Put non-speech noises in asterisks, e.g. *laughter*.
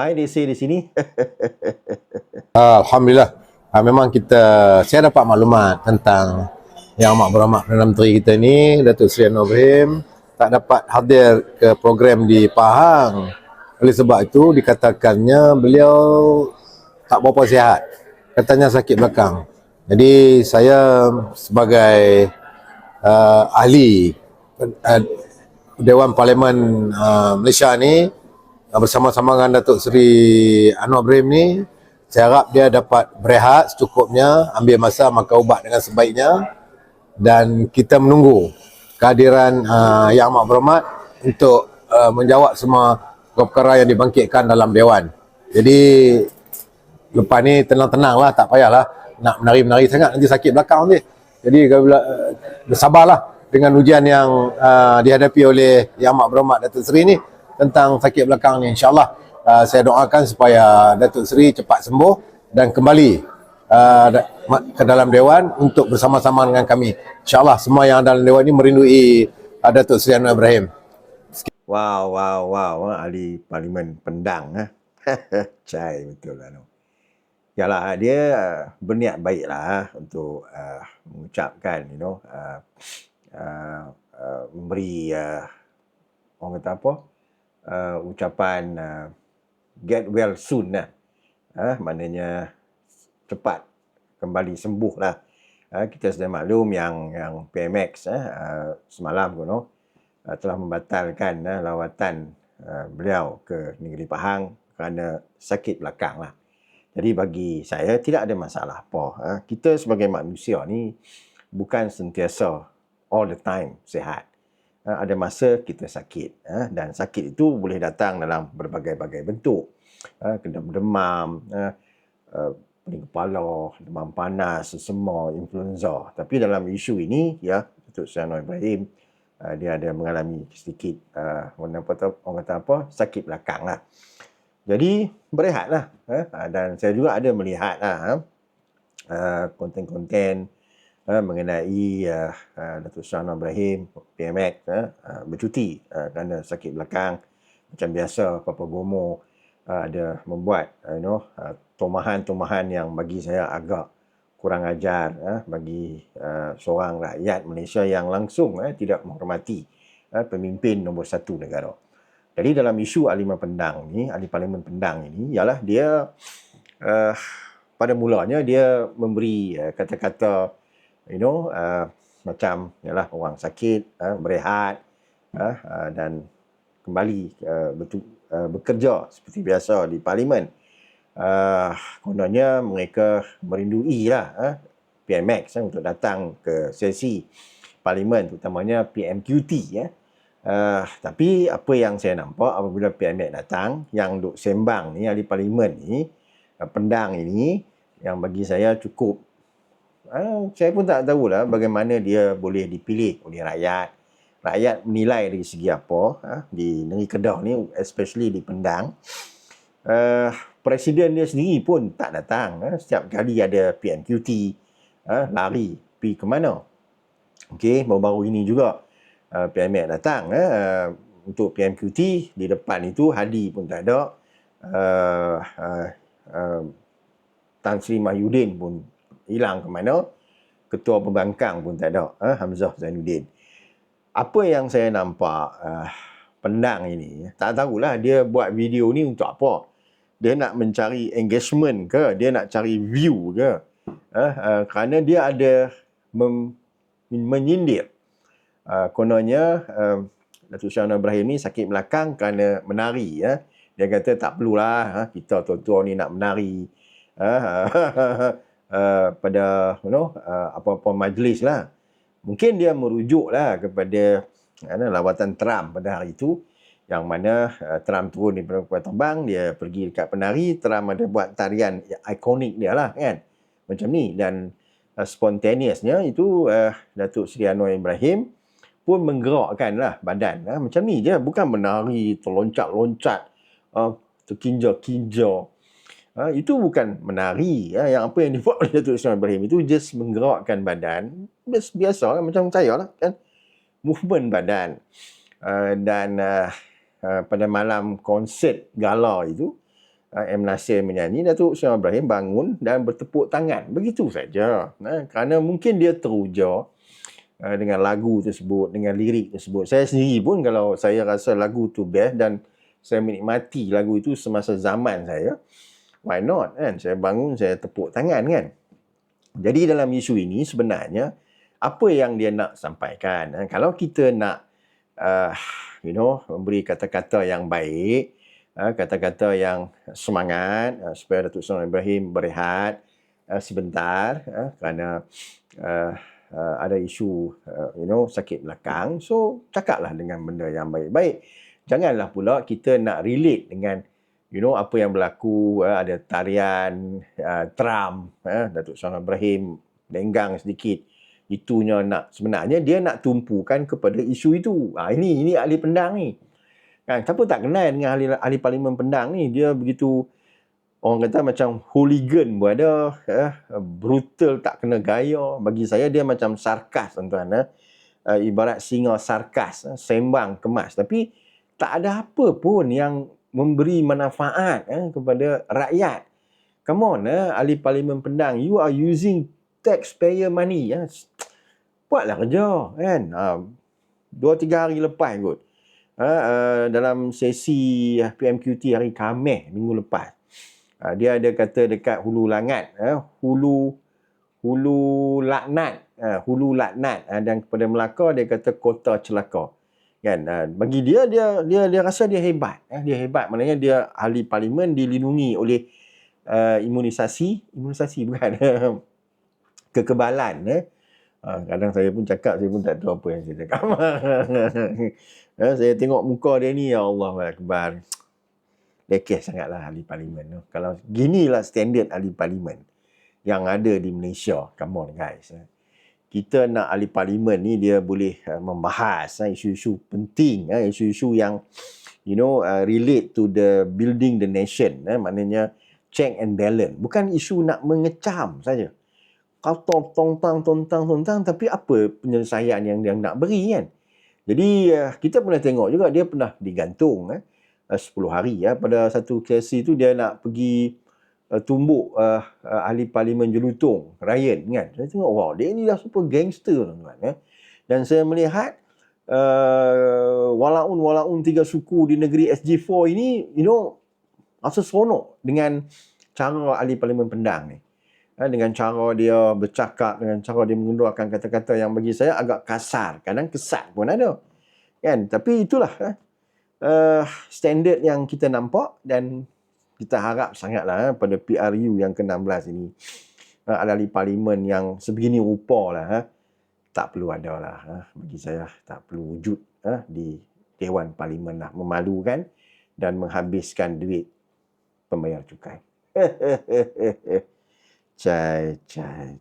Hai DC di sini. *laughs* Ah, Alhamdulillah. Ah, memang kita, saya dapat maklumat tentang Yang Amat Berhormat Perdana Menteri kita ni, Datuk Seri Anwar Ibrahim, tak dapat hadir ke program di Pahang. Oleh sebab itu, dikatakannya beliau tak berapa sihat. Katanya sakit belakang. Jadi, saya sebagai uh, ahli uh, Dewan Parlimen uh, Malaysia ni, bersama-sama dengan Datuk Seri Anwar Ibrahim ni, saya harap dia dapat berehat secukupnya, ambil masa makan ubat dengan sebaiknya dan kita menunggu kehadiran uh, Yang Amat Berhormat untuk uh, menjawab semua perkara yang dibangkitkan dalam Dewan. Jadi lepas ni tenang-tenang lah, tak payahlah nak menari-menari sangat nanti sakit belakang nanti. Jadi uh, bersabarlah dengan ujian yang uh, dihadapi oleh Yang Amat Berhormat Datuk Seri ni tentang sakit belakang ni insyaAllah uh, saya doakan supaya Datuk Seri cepat sembuh dan kembali uh, ke dalam Dewan untuk bersama-sama dengan kami. InsyaAllah semua yang dalam Dewan ini merindui uh, Datuk Seri Anwar Ibrahim. Wow, wow, wow. Ahli Parlimen Pendang. Eh? *laughs* Cai betul lah. No. Yalah, dia berniat baik lah untuk uh, mengucapkan, you know, uh, uh, uh, memberi, uh, orang kata apa, uh, ucapan uh, get well soon lah. Ha, maknanya cepat kembali sembuh lah. Ha, kita sudah maklum yang yang PMX uh, semalam kuno uh, telah membatalkan uh, lawatan uh, beliau ke negeri Pahang kerana sakit belakang lah. Jadi bagi saya tidak ada masalah apa. Ha. Kita sebagai manusia ni bukan sentiasa all the time sihat. Ha, ada masa kita sakit ha, dan sakit itu boleh datang dalam berbagai-bagai bentuk uh, kena demam, pening kepala, demam panas, sesama, influenza. Tapi dalam isu ini, ya, Datuk Anwar Ibrahim, dia ada mengalami sedikit, orang, kata, orang kata apa, sakit belakang lah. Jadi, berehatlah. Dan saya juga ada melihat lah, uh, konten-konten uh, mengenai uh, uh, Datuk Seri Anwar Ibrahim, PMX, uh, uh, bercuti uh, kerana sakit belakang. Macam biasa, Papa Gomo, uh, ada membuat uh, you know uh, tomahan-tomahan yang bagi saya agak kurang ajar uh, bagi uh, seorang rakyat Malaysia yang langsung uh, tidak menghormati uh, pemimpin nombor satu negara. Jadi dalam isu Alima Pendang ni, ahli parlimen Pendang ini ialah dia uh, pada mulanya dia memberi uh, kata-kata you know uh, macam ialah orang sakit uh, berehat uh, uh, dan kembali uh, betul Uh, bekerja seperti biasa di parlimen. Uh, kononnya mereka merindui lah uh, PMX uh, untuk datang ke sesi parlimen terutamanya PMQT ya. Uh, tapi apa yang saya nampak apabila PMX datang yang duk sembang ni ahli parlimen ni uh, pendang ini yang bagi saya cukup saya pun tak tahulah bagaimana dia boleh dipilih oleh rakyat. Rakyat menilai dari segi apa ha, di negeri Kedah ni especially di Pendang. Uh, presiden dia sendiri pun tak datang setiap kali ada PNQT lari pergi ke mana. Okey baru-baru ini juga uh, datang untuk PMQT di depan itu Hadi pun tak ada. Tan Sri Mahyudin pun hilang ke mana ketua pembangkang pun tak ada ha, Hamzah Zainuddin. Apa yang saya nampak uh, pendang ini tak tahulah dia buat video ni untuk apa. Dia nak mencari engagement ke dia nak cari view ke uh, uh, kerana dia ada mem- menyindir. Uh, kononnya uh, Datuk Syahna Ibrahim ni sakit belakang kerana menari ya. dia kata tak perlulah uh, kita tua-tua ni nak menari uh, *laughs* uh, pada you know, uh, apa-apa majlis lah. Mungkin dia merujuklah kepada uh, lawatan Trump pada hari itu yang mana uh, Trump turun di pesawat terbang dia pergi dekat penari Trump ada buat tarian ikonik dia lah kan? Macam ni. Dan uh, spontaneousnya itu uh, Datuk Seri Anwar Ibrahim pun menggerakkan lah badan. Uh, macam ni je. Bukan menari terloncat-loncat uh, terkinja-kinja Ha, itu bukan menari. Ha, yang apa yang dibuat *laughs* oleh Datuk Ismail Ibrahim itu just menggerakkan badan. Biasa kan, macam saya lah. Kan? Movement badan. Uh, dan uh, uh, pada malam konsert gala itu, uh, M. Nasir menyanyi, Datuk Seri Ibrahim bangun dan bertepuk tangan. Begitu saja. Uh, kerana mungkin dia teruja uh, dengan lagu tersebut, dengan lirik tersebut. Saya sendiri pun kalau saya rasa lagu tu best dan saya menikmati lagu itu semasa zaman saya, why not kan? Saya bangun, saya tepuk tangan kan? Jadi dalam isu ini sebenarnya, apa yang dia nak sampaikan? Uh, kalau kita nak uh, you know memberi kata-kata yang baik uh, kata-kata yang semangat uh, supaya Datuk Seri Ibrahim berehat uh, sebentar uh, kerana uh, uh, ada isu uh, you know sakit belakang so cakaplah dengan benda yang baik-baik janganlah pula kita nak relate dengan you know apa yang berlaku uh, ada tarian uh, Trump uh, Datuk Seri Ibrahim lenggang sedikit itunya nak sebenarnya dia nak tumpukan kepada isu itu. Ha, ini ini ahli pendang ni. Kan siapa tak kenal dengan ahli ahli parlimen pendang ni dia begitu orang kata macam hooligan pun ada eh, brutal tak kena gaya bagi saya dia macam sarkas tuan-tuan eh. Ibarat singa sarkas sembang kemas tapi tak ada apa pun yang memberi manfaat eh, kepada rakyat come on eh, ahli parlimen pendang you are using taxpayer money ya. Buatlah kerja kan. Ha, dua tiga hari lepas kot. Ha, uh, dalam sesi PMQT hari Khamis minggu lepas. Ha, dia ada kata dekat hulu langat. Ha, hulu hulu laknat. Ha, hulu laknat. Ha, dan kepada Melaka dia kata kota celaka. Kan? Ha, bagi dia, dia dia dia rasa dia hebat. Ha, dia hebat. Maknanya dia ahli parlimen dilindungi oleh uh, imunisasi. Imunisasi bukan. *laughs* kekebalan eh. Ha, kadang saya pun cakap saya pun tak tahu apa yang saya cakap. ha, *laughs* saya tengok muka dia ni ya Allah akbar. Lekeh sangatlah ahli parlimen tu. Kalau ginilah standard ahli parlimen yang ada di Malaysia. Come on guys. Eh. Kita nak ahli parlimen ni dia boleh uh, membahas uh, isu-isu penting, uh, isu-isu yang you know uh, relate to the building the nation. Uh, maknanya check and balance. Bukan isu nak mengecam saja kata tontang tontang tontang tapi apa penyelesaian yang dia nak beri kan jadi uh, kita pernah tengok juga dia pernah digantung uh, 10 hari ya pada satu kes itu dia nak pergi uh, tumbuk uh, uh, ahli parlimen jelutong Ryan kan saya tengok wah dia ni dah super gangster tuan eh dan saya melihat uh, walaun walaun tiga suku di negeri SG4 ini you know rasa seronok dengan cara ahli parlimen pendang ni Ha, dengan cara dia bercakap, dengan cara dia mengeluarkan kata-kata yang bagi saya agak kasar. Kadang kesat pun ada. Kan? Tapi itulah uh, standard yang kita nampak dan kita harap sangatlah uh, pada PRU yang ke-16 ini uh, adalah parlimen yang sebegini rupa lah. Uh, tak perlu ada lah. Uh, bagi saya tak perlu wujud uh, di Dewan Parlimen lah. Memalukan dan menghabiskan duit pembayar cukai. *laughs* 在在